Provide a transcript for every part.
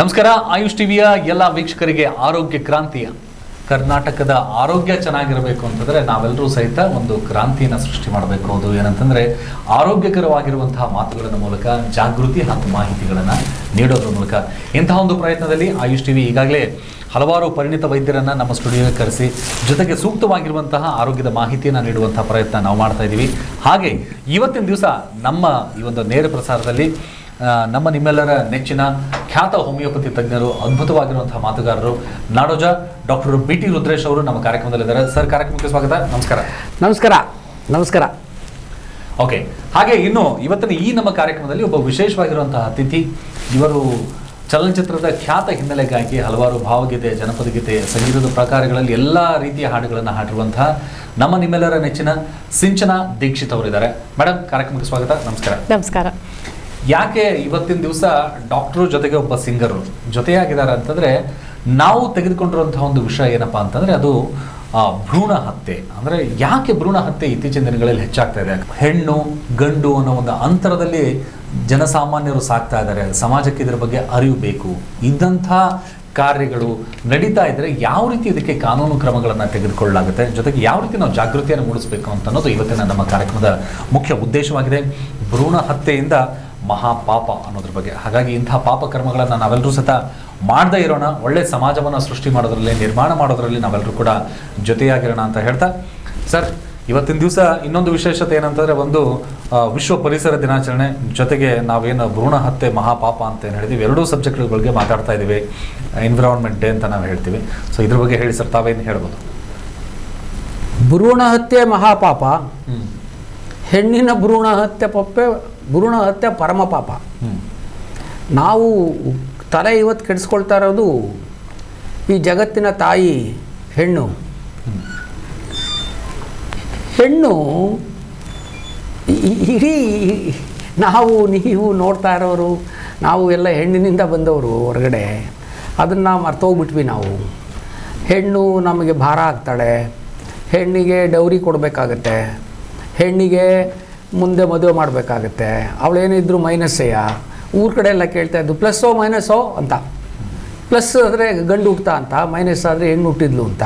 ನಮಸ್ಕಾರ, ಆಯುಷ್ ಟಿವಿಯ ಎಲ್ಲ ವೀಕ್ಷಕರಿಗೆ ಆರೋಗ್ಯ ಕ್ರಾಂತಿಯ. ಕರ್ನಾಟಕದ ಆರೋಗ್ಯ ಚೆನ್ನಾಗಿರಬೇಕು ಅಂತಂದರೆ ನಾವೆಲ್ಲರೂ ಸಹಿತ ಒಂದು ಕ್ರಾಂತಿಯನ್ನು ಸೃಷ್ಟಿ ಮಾಡಬೇಕು. ಅದು ಏನಂತಂದರೆ ಆರೋಗ್ಯಕರವಾಗಿರುವಂತಹ ಮಾತುಗಳ ಮೂಲಕ, ಜಾಗೃತಿ ಹಾಗೂ ಮಾಹಿತಿಗಳನ್ನು ನೀಡೋದ್ರ ಮೂಲಕ. ಇಂತಹ ಒಂದು ಪ್ರಯತ್ನದಲ್ಲಿ ಆಯುಷ್ ಟಿವಿ ಈಗಾಗಲೇ ಹಲವಾರು ಪರಿಣಿತ ವೈದ್ಯರನ್ನು ನಮ್ಮ ಸ್ಟುಡಿಯೋಗೆ ಕರೆಸಿ, ಜೊತೆಗೆ ಸೂಕ್ತವಾಗಿರುವಂತಹ ಆರೋಗ್ಯದ ಮಾಹಿತಿಯನ್ನು ನೀಡುವಂತಹ ಪ್ರಯತ್ನ ನಾವು ಮಾಡ್ತಾ ಇದ್ದೀವಿ ಹಾಗೆ, ಇವತ್ತಿನ ದಿವಸ ನಮ್ಮ ಈ ಒಂದು ನೇರ ಪ್ರಸಾರದಲ್ಲಿ ನಮ್ಮ ನಿಮ್ಮೆಲ್ಲರ ನೆಚ್ಚಿನ ಖ್ಯಾತ ಹೋಮಿಯೋಪತಿ ತಜ್ಞರು ಅದ್ಭುತವಾಗಿರುವಂತಹ ಮಾತುಗಾರರು Nadoja doctor B T Rudresh ಅವರು ನಮ್ಮ ಕಾರ್ಯಕ್ರಮದಲ್ಲಿದ್ದಾರೆ. ಸರ್ ಕಾರ್ಯಕ್ರಮಕ್ಕೆ ಸ್ವಾಗತ. ನಮಸ್ಕಾರ. ನಮಸ್ಕಾರ. ನಮಸ್ಕಾರ. ಓಕೆ. ಹಾಗೆ ಇನ್ನು ಇವತ್ತಿನ ಈ ನಮ್ಮ ಕಾರ್ಯಕ್ರಮದಲ್ಲಿ ಒಬ್ಬ ವಿಶೇಷವಾಗಿರುವಂತಹ ಅತಿಥಿ. ಇವರು ಚಲನಚಿತ್ರದ ಖ್ಯಾತ ಹಿನ್ನೆಲೆ ಗಾಯಕಿ ಹಲವಾರು ಭಾವಗೀತೆ ಜನಪದ ಗೀತೆ ಸಂಗೀತದ ಪ್ರಕಾರಗಳಲ್ಲಿ ಎಲ್ಲ ರೀತಿಯ ಹಾಡುಗಳನ್ನು ಹಾಡಿರುವಂತಹ ನಮ್ಮ ನಿಮ್ಮೆಲ್ಲರ ನೆಚ್ಚಿನ ಸಿಂಚನ ದೀಕ್ಷಿತ್ ಅವರಿದ್ದಾರೆ. ಮೇಡಮ್ ಕಾರ್ಯಕ್ರಮಕ್ಕೆ ಸ್ವಾಗತ. ನಮಸ್ಕಾರ. ನಮಸ್ಕಾರ. ಯಾಕೆ ಇವತ್ತಿನ ದಿವಸ ಡಾಕ್ಟ್ರು ಜೊತೆಗೆ ಒಬ್ಬ ಸಿಂಗರು ಜೊತೆಯಾಗಿದ್ದಾರೆ ಅಂತಂದ್ರೆ ನಾವು ತೆಗೆದುಕೊಂಡಿರುವಂತಹ ಒಂದು ವಿಷಯ ಏನಪ್ಪಾ ಅಂತಂದ್ರೆ ಅದು ಭ್ರೂಣ ಹತ್ಯೆ. ಅಂದ್ರೆ ಯಾಕೆ ಭ್ರೂಣ ಹತ್ಯೆ ಇತ್ತೀಚಿನ ದಿನಗಳಲ್ಲಿ ಹೆಚ್ಚಾಗ್ತಾ ಇದೆ? ಹೆಣ್ಣು, ಗಂಡು ಅನ್ನೋ ಒಂದು ಅಂತರದಲ್ಲಿ ಜನಸಾಮಾನ್ಯರು ಸಾಕ್ತಾ ಇದ್ದಾರೆ. ಸಮಾಜಕ್ಕೆ ಇದರ ಬಗ್ಗೆ ಅರಿವು ಬೇಕು. ಇದ್ದಂಥ ಕಾರ್ಯಗಳು ನಡೀತಾ ಇದ್ದರೆ ಯಾವ ರೀತಿ ಇದಕ್ಕೆ ಕಾನೂನು ಕ್ರಮಗಳನ್ನು ತೆಗೆದುಕೊಳ್ಳಲಾಗುತ್ತೆ? ಜೊತೆಗೆ ಯಾವ ರೀತಿ ನಾವು ಜಾಗೃತಿಯನ್ನು ಮೂಡಿಸಬೇಕು ಅಂತ ಅನ್ನೋದು ಇವತ್ತಿನ ನಮ್ಮ ಕಾರ್ಯಕ್ರಮದ ಮುಖ್ಯ ಉದ್ದೇಶವಾಗಿದೆ. ಭ್ರೂಣ ಹತ್ಯೆಯಿಂದ ಮಹಾಪಾಪ ಅನ್ನೋದ್ರ ಬಗ್ಗೆ. ಹಾಗಾಗಿ ಇಂಥ ಪಾಪ ಕರ್ಮಗಳನ್ನು ನಾವೆಲ್ಲರೂ ಸತ ಮಾಡದೇ ಇರೋಣ. ಒಳ್ಳೆ ಸಮಾಜವನ್ನು ಸೃಷ್ಟಿ ಮಾಡೋದ್ರಲ್ಲಿ ನಿರ್ಮಾಣ ಮಾಡೋದ್ರಲ್ಲಿ ನಾವೆಲ್ಲರೂ ಕೂಡ ಜೊತೆಯಾಗಿರೋಣ ಅಂತ ಹೇಳ್ತಾ. ಸರ್ ಇವತ್ತಿನ ದಿವಸ ಇನ್ನೊಂದು ವಿಶೇಷತೆ ಏನಂತಂದರೆ ಒಂದು ವಿಶ್ವ ಪರಿಸರ ದಿನಾಚರಣೆ. ಜೊತೆಗೆ ನಾವೇನು ಭ್ರೂಣ ಹತ್ಯೆ ಮಹಾಪಾಪ ಅಂತ ಏನು ಹೇಳಿದೀವಿ. ಎರಡೂ ಸಬ್ಜೆಕ್ಟ್ಗಳ ಬಗ್ಗೆ ಮಾತಾಡ್ತಾ ಇದ್ದೀವಿ ಎನ್ವಿರಾನ್ಮೆಂಟ್ ಡೇ ಅಂತ ನಾವು ಹೇಳ್ತೀವಿ. ಸೊ ಇದ್ರ ಬಗ್ಗೆ ಹೇಳಿ ಸರ್ ತಾವೇನು ಹೇಳ್ಬೋದು? ಭ್ರೂಣ ಹತ್ಯೆ ಮಹಾಪಾಪ. ಹೆಣ್ಣಿನ ಭ್ರೂಣ ಹತ್ಯೆ ಪಪ್ಪೆ ಭ್ರೂಣ ಹತ್ಯೆ ಪರಮ ಪಾಪ. ನಾವು ತಲೆ ಇವತ್ತು ಕೆಡಿಸ್ಕೊಳ್ತಾ ಇರೋದು ಈ ಜಗತ್ತಿನ ತಾಯಿ ಹೆಣ್ಣು. ಹೆಣ್ಣು ಇಡೀ ನಾವು ನೀವು ನೋಡ್ತಾ ಇರೋರು ನಾವು ಎಲ್ಲ ಹೆಣ್ಣಿನಿಂದ ಬಂದವರು ಹೊರಗಡೆ ಅದನ್ನು ಮರ್ತೋಗ್ಬಿಟ್ವಿ ನಾವು. ಹೆಣ್ಣು ನಮಗೆ ಭಾರ ಆಗ್ತಾಳೆ ಹೆಣ್ಣಿಗೆ ಡೌರಿ ಕೊಡಬೇಕಾಗತ್ತೆ. ಹೆಣ್ಣಿಗೆ ಮುಂದೆ ಮದುವೆ ಮಾಡಬೇಕಾಗತ್ತೆ. ಅವಳೇನಿದ್ರು ಮೈನಸ್ಸೆಯ ಊರ ಕಡೆ ಎಲ್ಲ ಕೇಳ್ತಾ ಇದ್ದು ಪ್ಲಸ್ಸೋ ಮೈನಸ್ಸೋ ಅಂತ. ಪ್ಲಸ್ ಆದರೆ ಗಂಡು ಹುಟ್ತಾ ಅಂತ ಮೈನಸ್ ಆದರೆ ಹೆಣ್ಣು ಹುಟ್ಟಿದ್ಲು ಅಂತ.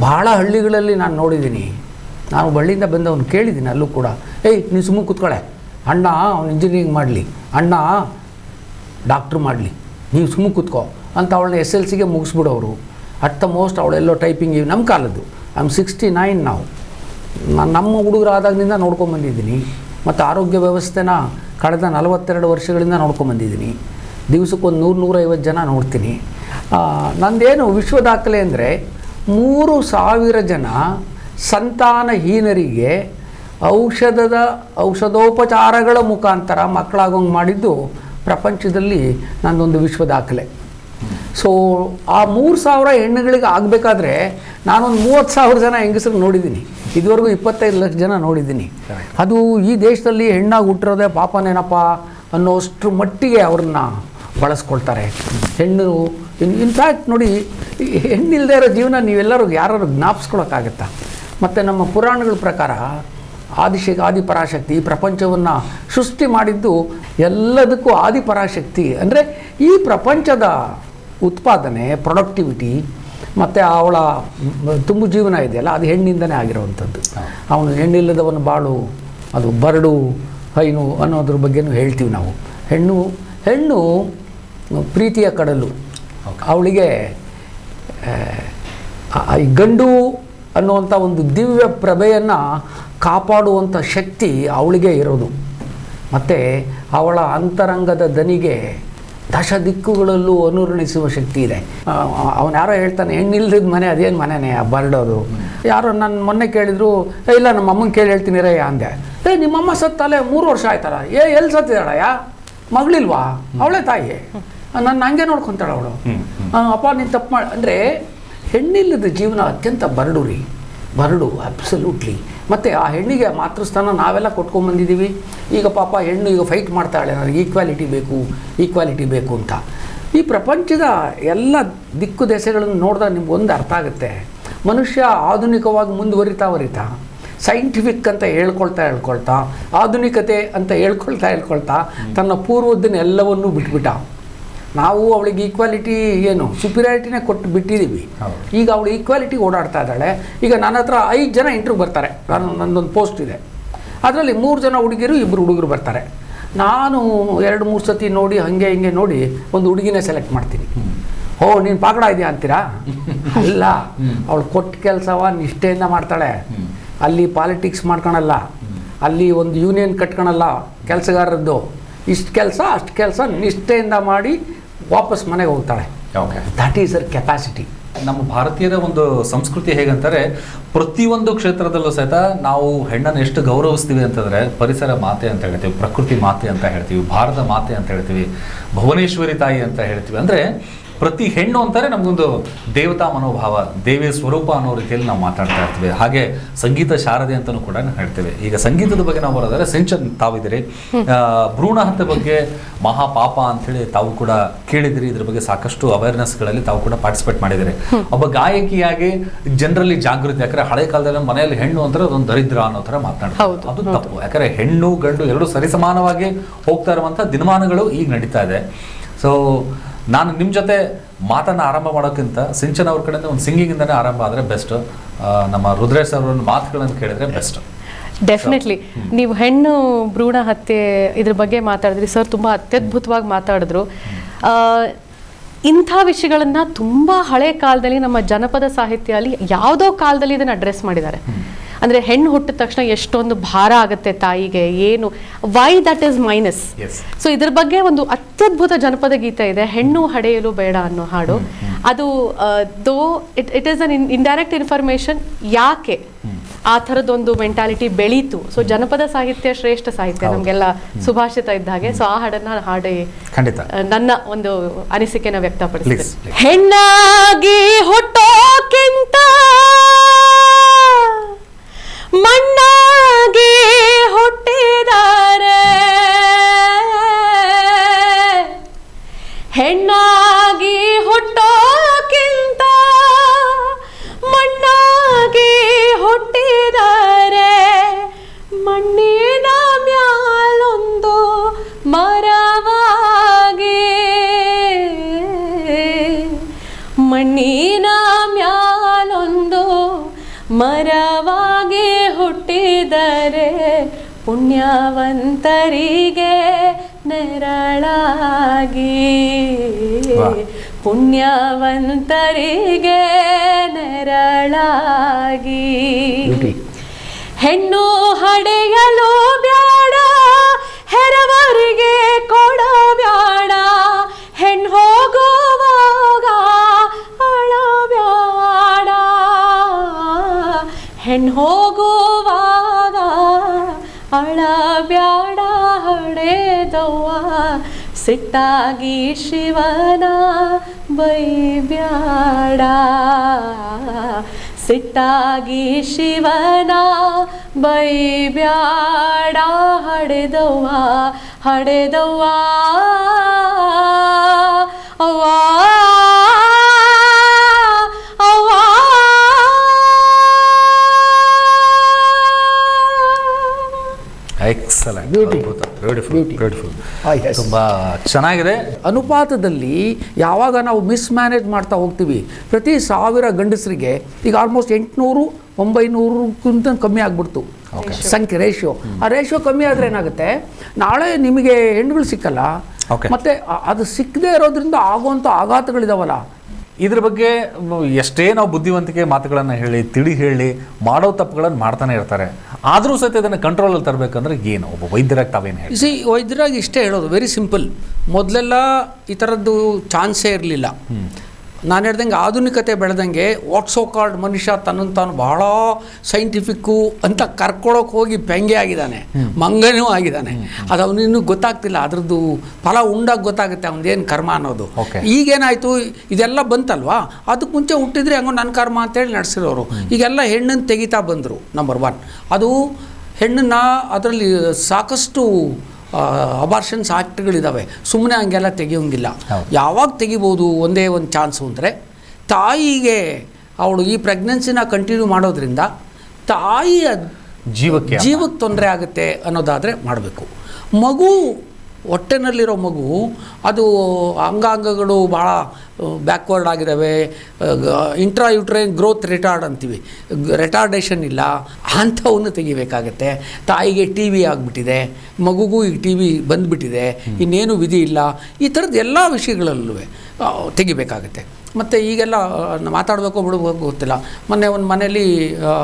ಭಾಳ ಹಳ್ಳಿಗಳಲ್ಲಿ ನಾನು ನೋಡಿದ್ದೀನಿ ನಾನು ಬಳ್ಳಿಯಿಂದ ಬಂದವನು ಕೇಳಿದ್ದೀನಿ ಅಲ್ಲೂ ಕೂಡ. ಏಯ್, ನೀನು ಸುಮ್ಮನೆ ಕೂತ್ಕೊಳೆ. ಅಣ್ಣ, ಅವ್ನು ಇಂಜಿನಿಯರಿಂಗ್ ಮಾಡಲಿ. ಅಣ್ಣ ಡಾಕ್ಟ್ರ್ ಮಾಡಲಿ. ನೀವು ಸುಮ್ಮನೆ ಕೂತ್ಕೋ. ಅಂತ ಅವಳನ್ನ ಎಸ್ ಎಲ್ ಸಿಗೆ ಮುಗಿಸ್ಬಿಡೋರು. ಅಟ್ ದ ಮೋಸ್ಟ್ ಅವಳೆಲ್ಲೋ ಟೈಪಿಂಗ್ ನಮ್ಮ ಕಾಲದ್ದು. ಐ ಆಮ್ ಸಿಕ್ಸ್ಟಿ ನೈನ್ ನಾವು ನಾನು ನಮ್ಮ ಹುಡುಗರಾದಾಗಿನಿಂದ ನೋಡ್ಕೊಂಬಂದಿದ್ದೀನಿ ಮತ್ತು ಆರೋಗ್ಯ ವ್ಯವಸ್ಥೆನ ಕಳೆದ ನಲವತ್ತೆರಡು ವರ್ಷಗಳಿಂದ ನೋಡ್ಕೊಂಡು ಬಂದಿದ್ದೀನಿ. ದಿವಸಕ್ಕೊಂದು ನೂರು, ನೂರೈವತ್ತು ಜನ ನೋಡ್ತೀನಿ. ನಂದೇನು ವಿಶ್ವ ದಾಖಲೆ ಅಂದರೆ ಮೂರು ಸಾವಿರ ಜನ ಸಂತಾನಹೀನರಿಗೆ ಔಷಧದ ಔಷಧೋಪಚಾರಗಳ ಮುಖಾಂತರ ಮಕ್ಕಳಾಗೋಂಗೆ ಮಾಡಿದ್ದು ಪ್ರಪಂಚದಲ್ಲಿ ನಂದೊಂದು ವಿಶ್ವ ದಾಖಲೆ. ಸೊ ಆ ಮೂರು ಸಾವಿರ ಹೆಣ್ಣುಗಳಿಗೆ ಆಗಬೇಕಾದ್ರೆ ನಾನೊಂದು ಮೂವತ್ತು ಸಾವಿರ ಜನ ಹೆಂಗಸರು ನೋಡಿದ್ದೀನಿ. ಇದುವರೆಗೂ ಇಪ್ಪತ್ತೈದು ಲಕ್ಷ ಜನ ನೋಡಿದ್ದೀನಿ. ಅದು ಈ ದೇಶದಲ್ಲಿ ಹೆಣ್ಣಾಗಿ ಹುಟ್ಟಿರೋದೇ ಪಾಪನೇನಪ್ಪ ಅನ್ನೋಷ್ಟು ಮಟ್ಟಿಗೆ ಅವ್ರನ್ನ ಬಳಸ್ಕೊಳ್ತಾರೆ. ಹೆಣ್ಣು ಇನ್ ಇನ್ಫ್ಯಾಕ್ಟ್ ನೋಡಿ ಹೆಣ್ಣಿಲ್ಲದೆ ಇರೋ ಜೀವನ ನೀವೆಲ್ಲರೂ ಯಾರು ಜ್ಞಾಪಿಸ್ಕೊಳಕ್ಕಾಗತ್ತಾ? ಮತ್ತು ನಮ್ಮ ಪುರಾಣಗಳ ಪ್ರಕಾರ ಆದಿಶ ಆದಿಪರಾಶಕ್ತಿ ಈ ಪ್ರಪಂಚವನ್ನು ಸೃಷ್ಟಿ ಮಾಡಿದ್ದು ಎಲ್ಲದಕ್ಕೂ ಆದಿಪರಾಶಕ್ತಿ. ಅಂದರೆ ಈ ಪ್ರಪಂಚದ ಉತ್ಪಾದನೆ ಪ್ರೊಡಕ್ಟಿವಿಟಿ ಮತ್ತು ಅವಳ ತುಂಬು ಜೀವನ ಇದೆಯಲ್ಲ ಅದು ಹೆಣ್ಣಿಂದನೇ ಆಗಿರುವಂಥದ್ದು. ಅವನು ಹೆಣ್ಣಿಲ್ಲದವನು ಬಾಳು ಅದು ಬರಡು ಹೈನು ಅನ್ನೋದ್ರ ಬಗ್ಗೆನೂ ಹೇಳ್ತೀವಿ ನಾವು. ಹೆಣ್ಣು ಹೆಣ್ಣು ಪ್ರೀತಿಯ ಕಡಲು. ಅವಳಿಗೆ ಈ ಗಂಡು ಅನ್ನುವಂಥ ಒಂದು ದಿವ್ಯ ಪ್ರಭೆಯನ್ನು ಕಾಪಾಡುವಂಥ ಶಕ್ತಿ ಅವಳಿಗೆ ಇರೋದು. ಮತ್ತು ಅವಳ ಅಂತರಂಗದ ದನಿಗೆ ದಶ ದಿಕ್ಕುಗಳಲ್ಲೂ ಅನುರಣಿಸುವ ಶಕ್ತಿ ಇದೆ. ಅವನು ಯಾರೋ ಹೇಳ್ತಾನೆ ಹೆಣ್ಣಿಲ್ದಿದ್ದ ಮನೆ ಅದೇನು ಮನೆನೇ? ಆ ಬರ್ಡೋದು ಯಾರೋ ನನ್ನ ಮೊನ್ನೆ ಕೇಳಿದ್ರು "ಏ, ಇಲ್ಲ ನಮ್ಮ ಅಮ್ಮನ ಕೇಳಿ ಹೇಳ್ತೀನಿ ರೇ ಅಂದೆ. ಏ ನಿಮ್ಮಮ್ಮ ಸತ್ತಲೆ ಮೂರು ವರ್ಷ ಆಯ್ತಲ್ಲ? ಏ ಎಲ್ಲಿ ಯಾ ಮಗಳಿಲ್ವಾ? ಅವಳೇ ತಾಯಿ? ನನ್ನ ಹಂಗೆ ನೋಡ್ಕೊತಾಳೆ ಅವಳು. ಅಪ್ಪ ನೀನು ತಪ್ಪು ಮಾಡಿ ಅಂದರೆ ಹೆಣ್ಣಿಲ್ಲದ ಜೀವನ ಅತ್ಯಂತ ಬರಡು ರೀ ಬರಡು ಅಬ್ಸಲ್ಯೂಟ್ಲಿ ಮತ್ತು ಆ ಹೆಣ್ಣಿಗೆ ಮಾತೃಸ್ಥಾನ ನಾವೆಲ್ಲ ಕೊಟ್ಕೊಂಬಂದಿದ್ದೀವಿ ಈಗ ಪಾಪ ಹೆಣ್ಣು ಈಗ ಫೈಟ್ ಮಾಡ್ತಾಳೆ ನನಗೆ ಈಕ್ವಾಲಿಟಿ ಬೇಕು ಈಕ್ವಾಲಿಟಿ ಬೇಕು ಅಂತ. ಈ ಪ್ರಪಂಚದ ಎಲ್ಲ ದಿಕ್ಕು ದೆಸೆಗಳನ್ನು ನೋಡಿದಾಗ ನಿಮ್ಗೆ ಒಂದು ಅರ್ಥ ಆಗುತ್ತೆ. ಮನುಷ್ಯ ಆಧುನಿಕವಾಗಿ ಮುಂದುವರಿತಾ ವರಿತಾ ಸೈಂಟಿಫಿಕ್ ಅಂತ ಹೇಳ್ಕೊಳ್ತಾ ಹೇಳ್ಕೊಳ್ತಾ ಆಧುನಿಕತೆ ಅಂತ ಹೇಳ್ಕೊಳ್ತಾ ಹೇಳ್ಕೊಳ್ತಾ ತನ್ನ ಪೂರ್ವದ್ದನ್ನೆಲ್ಲವನ್ನೂ ಬಿಟ್ಬಿಟ್ಟ. ನಾವು ಅವಳಿಗೆ ಈಕ್ವಾಲಿಟಿ ಏನು ಸುಪೀರಿಯಾರಿಟಿನೇ ಕೊಟ್ಟು ಬಿಟ್ಟಿದ್ದೀವಿ. ಈಗ ಅವಳು ಈಕ್ವಾಲಿಟಿ ಓಡಾಡ್ತಾ ಇದ್ದಾಳೆ. ಈಗ ನನ್ನ ಹತ್ರ ಐದು ಜನ ಇಂಟ್ರೂ ಬರ್ತಾರೆ. ನಾನು ನನ್ನೊಂದು ಪೋಸ್ಟ್ ಇದೆ. ಅದರಲ್ಲಿ ಮೂರು ಜನ ಹುಡುಗಿರು ಇಬ್ಬರು ಹುಡುಗರು ಬರ್ತಾರೆ. ನಾನು ಎರಡು ಮೂರು ಸತಿ ನೋಡಿ ಹಂಗೆ ಹಿಂಗೆ ನೋಡಿ ಒಂದು ಹುಡುಗಿನೇ ಸೆಲೆಕ್ಟ್ ಮಾಡ್ತೀನಿ. ಓ ನೀನು ಪಾಕಡ ಇದೆಯಾ ಅಂತೀರಾ? ಅಲ್ಲ ಅವಳು ಕೊಟ್ಟ ಕೆಲಸವ ನಿಷ್ಠೆಯಿಂದ ಮಾಡ್ತಾಳೆ. ಅಲ್ಲಿ ಪಾಲಿಟಿಕ್ಸ್ ಮಾಡ್ಕೊಳಲ್ಲ ಅಲ್ಲಿ ಒಂದು ಯೂನಿಯನ್ ಕಟ್ಕೊಳಲ್ಲ ಕೆಲಸಗಾರರದ್ದು. ಇಷ್ಟು ಕೆಲಸ ಅಷ್ಟು ಕೆಲಸ ನಿಷ್ಠೆಯಿಂದ ಮಾಡಿ ವಾಪಸ್ ಮನೆಗೆ ಹೋಗ್ತಾಳೆ. Okay that is our capacity ನಮ್ಮ ಭಾರತೀಯರ ಒಂದು ಸಂಸ್ಕೃತಿ ಹೇಗಂತಾರೆ ಪ್ರತಿಯೊಂದು ಕ್ಷೇತ್ರದಲ್ಲೂ ಸಹಿತ ನಾವು ಹೆಣ್ಣನ್ನು ಎಷ್ಟು ಗೌರವಿಸ್ತೀವಿ ಅಂತಂದರೆ ಪರಿಸರ ಮಾತೆ ಅಂತ ಹೇಳ್ತೀವಿ ಪ್ರಕೃತಿ ಮಾತೆ ಅಂತ ಹೇಳ್ತೀವಿ ಭಾರತ ಮಾತೆ ಅಂತ ಹೇಳ್ತೀವಿ ಭುವನೇಶ್ವರಿ ತಾಯಿ ಅಂತ ಹೇಳ್ತೀವಿ. ಅಂದ್ರೆ ಪ್ರತಿ ಹೆಣ್ಣು ಅಂತಾರೆ ನಮಗೊಂದು ದೇವತಾ ಮನೋಭಾವ ದೇವೇ ಸ್ವರೂಪ ಅನ್ನೋ ರೀತಿಯಲ್ಲಿ ನಾವು ಮಾತಾಡ್ತಾ ಇರ್ತೀವಿ. ಹಾಗೆ ಸಂಗೀತ ಶಾರದೆ ಅಂತಲೂ ಕೂಡ ನಾವು ಹೇಳ್ತೇವೆ. ಈಗ ಸಂಗೀತದ ಬಗ್ಗೆ ನಾವು ಬರೋದಾದ್ರೆ ಸಿಂಚನ್ ತಾವಿದ್ದೀರಿ. ಭ್ರೂಣ ಹಂತ ಬಗ್ಗೆ ಮಹಾಪಾಪ ಅಂತೇಳಿ ತಾವು ಕೂಡ ಕೇಳಿದಿರಿ. ಇದ್ರ ಬಗ್ಗೆ ಸಾಕಷ್ಟು ಅವೇರ್ನೆಸ್ಗಳಲ್ಲಿ ತಾವು ಕೂಡ ಪಾರ್ಟಿಸಿಪೇಟ್ ಮಾಡಿದಿರಿ. ಒಬ್ಬ ಗಾಯಕಿಯಾಗಿ ಜನರಲ್ಲಿ ಜಾಗೃತಿ ಯಾಕಂದ್ರೆ ಹಳೆ ಕಾಲದಲ್ಲಿ ಮನೆಯಲ್ಲಿ ಹೆಣ್ಣು ಅಂದ್ರೆ ಅದೊಂದು ದರಿದ್ರ ಅನ್ನೋ ತರ ಮಾತನಾಡ್ತಾರೆ ಅದು ತಪ್ಪು. ಯಾಕಂದ್ರೆ ಹೆಣ್ಣು ಗಂಡು ಎರಡು ಸರಿಸಮಾನವಾಗಿ ಹೋಗ್ತಾ ಇರುವಂಥ ದಿನಮಾನಗಳು ಈಗ ನಡೀತಾ ಇದೆ. ಸೊ ನಾನು ನಿಮ್ಮ ಜೊತೆ ಮಾತನ್ನು ಆರಂಭ ಮಾಡೋಕ್ಕಿಂತ ಸಿಂಚನ್ ಅವ್ರ ಕಡೆಯಿಂದ ಒಂದು ಸಿಂಗಿಂಗಿಂದನೇ ಆರಂಭ ಆದರೆ ಬೆಸ್ಟ್. ನಮ್ಮ ರುದ್ರೇಶ್ ಅವರ ಮಾತುಗಳನ್ನು ಕೇಳಿದ್ರೆ ಬೆಸ್ಟ್. ಡೆಫಿನೆಟ್ಲಿ ನೀವು ಹೆಣ್ಣು ಭ್ರೂಣ ಹತ್ಯೆ ಇದ್ರ ಬಗ್ಗೆ ಮಾತಾಡಿದ್ರಿ. ಸರ್ ತುಂಬ ಅತ್ಯದ್ಭುತವಾಗಿ ಮಾತಾಡಿದ್ರು. ಇಂಥ ವಿಷಯಗಳನ್ನ ತುಂಬ ಹಳೆ ಕಾಲದಲ್ಲಿ ನಮ್ಮ ಜನಪದ ಸಾಹಿತ್ಯ ಅಲ್ಲಿ ಯಾವುದೋ ಕಾಲದಲ್ಲಿ ಇದನ್ನು ಅಡ್ರೆಸ್ ಮಾಡಿದ್ದಾರೆ. ಅಂದ್ರೆ ಹೆಣ್ಣು ಹುಟ್ಟಿದ ತಕ್ಷಣ ಎಷ್ಟೊಂದು ಭಾರ ಆಗುತ್ತೆ ತಾಯಿಗೆ ಏನು why that is minus so ಇದ್ರ ಬಗ್ಗೆ ಒಂದು ಅತ್ಯದ್ಭುತ ಜನಪದ ಗೀತೆ ಇದೆ ಹೆಣ್ಣು ಹಡೆಯಲು ಬೇಡ ಅನ್ನೋ ಹಾಡು. ಅದು though it it is an indirect information ಯಾಕೆ ಆ ಥರದೊಂದು ಮೆಂಟಾಲಿಟಿ ಬೆಳೀತು? ಸೊ ಜನಪದ ಸಾಹಿತ್ಯ ಶ್ರೇಷ್ಠ ಸಾಹಿತ್ಯ. ನಮಗೆಲ್ಲ ಸುಭಾಷಿತ ಇದ್ದ ಹಾಗೆ. ಸೊ ಆ ಹಾಡನ್ನ ಹಾಡಿ ಖಂಡಿತ. ನನ್ನ ಒಂದು ಅನಿಸಿಕೆನ ವ್ಯಕ್ತಪಡಿಸಿದೆ. ಹೆಣ್ಣಾಗಿ ಹುಟ್ಟೋಕ್ಕಿಂತ ಮರವಾಗಿ ಹುಟ್ಟಿದರೆ ಪುಣ್ಯವಂತರಿಗೆ ನೆರಳಾಗಿ. ಪುಣ್ಯವಂತರಿಗೆ ನೆರಳಾಗಿ. ಹೆಣ್ಣು ಹಡೆಯಲು ಬ್ಯಾಡ ಹೆಣ್ಣು ಹೋಗುವಾಗ ಅಳ ಬ್ಯಾಡ ಹಡೆದವ್ವ ಸಿಟ್ಟಾಗಿ ಶಿವನ ಬೈಬ್ಯಾಡ. ಸಿಟ್ಟಾಗಿ ಶಿವನ ಬೈಬ್ಯಾಡ ಹಡೆದವ್ವ ಹಡೆದವ್ವ ಅವ್ವಾ ಅವ್ವ. Excellent Beauty. Beautiful Beauty. Beautiful Ah, ತುಂಬಾ ಚೆನ್ನಾಗಿದೆ. ಅನುಪಾತದಲ್ಲಿ ಯಾವಾಗ ನಾವು ಮಿಸ್ ಮ್ಯಾನೇಜ್ ಮಾಡ್ತಾ ಹೋಗ್ತೀವಿ ಪ್ರತಿ ಸಾವಿರ ಗಂಡಸರಿಗೆ ಈಗ ಆಲ್ಮೋಸ್ಟ್ ಎಂಟುನೂರು ಒಂಬೈನೂರಕ್ಕಿಂತ ಕಮ್ಮಿ ಆಗ್ಬಿಡ್ತು. ಸಂಖ್ಯೆ ರೇಷಿಯೋ ಆ ರೇಷಿಯೋ ಕಮ್ಮಿ ಆದ್ರೆ ಏನಾಗುತ್ತೆ? ನಾಳೆ ನಿಮಗೆ ಹೆಣ್ಣುಗಳು ಸಿಕ್ಕಲ್ಲ ಮತ್ತೆ ಅದು ಸಿಕ್ಕದೇ ಇರೋದ್ರಿಂದ ಆಗುವಂಥ ಆಘಾತಗಳಿದಾವಲ್ಲ. ಇದ್ರ ಬಗ್ಗೆ ಎಷ್ಟೇ ನಾವು ಬುದ್ಧಿವಂತಿಕೆ ಮಾತುಗಳನ್ನು ಹೇಳಿ ತಿಳಿ ಹೇಳಿ ಮಾಡೋ ತಪ್ಪುಗಳನ್ನು ಮಾಡ್ತಾನೆ ಇರ್ತಾರೆ. ಆದರೂ ಸಹಿತ ಇದನ್ನು ಕಂಟ್ರೋಲಲ್ಲಿ ತರಬೇಕಂದ್ರೆ ಏನು? ಒಬ್ಬ ವೈದ್ಯರಾಗಿ ತಾವೇನು ಹೇಳಿ ಸಿ ವೈದ್ಯರಾಗಿ ಇಷ್ಟೇ ಹೇಳೋದು ವೆರಿ ಸಿಂಪಲ್ ಮೊದಲೆಲ್ಲ ಈ ಥರದ್ದು ಚಾನ್ಸೇ ಇರಲಿಲ್ಲ. ನಾನು ಹೇಳ್ದಂಗೆ ಆಧುನಿಕತೆ ಬೆಳೆದಂಗೆ ವಾಟ್ಸೋ ಕಾರ್ಡ್ ಮನುಷ್ಯ ತನ್ನನ್ನು ತಾನು ಬಹಳ ಸೈಂಟಿಫಿಕ್ಕು ಅಂತ ಕರ್ಕೊಳಕ್ಕೆ ಹೋಗಿ ಪೆಂಗೆ ಆಗಿದ್ದಾನೆ ಮಂಗನೂ ಆಗಿದ್ದಾನೆ. ಅದು ಅವನಿನ್ನೂ ಗೊತ್ತಾಗ್ತಿಲ್ಲ ಅದ್ರದ್ದು ಫಲ ಉಂಡಾಗಿ ಗೊತ್ತಾಗುತ್ತೆ ಅವನದೇನು ಕರ್ಮ ಅನ್ನೋದು. ಈಗೇನಾಯಿತು ಇದೆಲ್ಲ ಬಂತಲ್ವಾ? ಅದಕ್ಕೆ ಮುಂಚೆ ಹುಟ್ಟಿದ್ರೆ ಹಂಗೋ ನನ್ನ ಕರ್ಮ ಅಂತೇಳಿ ನಡೆಸಿರೋರು. ಈಗೆಲ್ಲ ಹೆಣ್ಣನ್ನು ತೆಗಿತಾ ಬಂದರು ನಂಬರ್ ಒನ್ ಅದು ಹೆಣ್ಣನ್ನು ಅದರಲ್ಲಿ ಸಾಕಷ್ಟು ಅಬಾರ್ಷನ್ಸ್ ಆ್ಯಕ್ಟ್ಗಳಿದ್ದಾವೆ ಸುಮ್ಮನೆ ಹಂಗೆಲ್ಲ ತೆಗಿಯೋಂಗಿಲ್ಲ. ಯಾವಾಗ ತೆಗಿಬೋದು? ಒಂದೇ ಒಂದು ಚಾನ್ಸು ಅಂದರೆ ತಾಯಿಗೆ ಅವಳು ಈ ಪ್ರೆಗ್ನೆನ್ಸಿನ ಕಂಟಿನ್ಯೂ ಮಾಡೋದ್ರಿಂದ ತಾಯಿಯ ಜೀವಕ್ಕೆ ಜೀವಕ್ಕೆ ತೊಂದರೆ ಆಗುತ್ತೆ ಅನ್ನೋದಾದರೆ ಮಾಡಬೇಕು. ಮಗು ಹೊಟ್ಟೆನಲ್ಲಿರೋ ಮಗು ಅದು ಅಂಗಾಂಗಗಳು ಭಾಳ ಬ್ಯಾಕ್ವರ್ಡ್ ಆಗಿದ್ದಾವೆ ಇಂಟ್ರಾ ಯುಟ್ರೈನ್ ಗ್ರೋತ್ ರಿಟಾರ್ಡ್ ಅಂತೀವಿ. ರಿಟಾರ್ಡೇಷನ್ ಇಲ್ಲ ಅಂಥವನ್ನು ತೆಗಿಬೇಕಾಗತ್ತೆ. ತಾಯಿಗೆ ಟಿ ವಿ ಆಗಿಬಿಟ್ಟಿದೆ ಮಗುಗೂ ಈಗ ಟಿ ವಿ ಬಂದುಬಿಟ್ಟಿದೆ ಇನ್ನೇನು ವಿಧಿ ಇಲ್ಲ ಈ ಥರದ್ದು ಎಲ್ಲ ವಿಷಯಗಳಲ್ಲೂ ತೆಗಿಬೇಕಾಗತ್ತೆ. ಮತ್ತು ಈಗೆಲ್ಲ ಮಾತಾಡಬೇಕು ಬಿಡಬೇಕು ಗೊತ್ತಿಲ್ಲ. ಮೊನ್ನೆ ಒಂದು ಮನೇಲಿ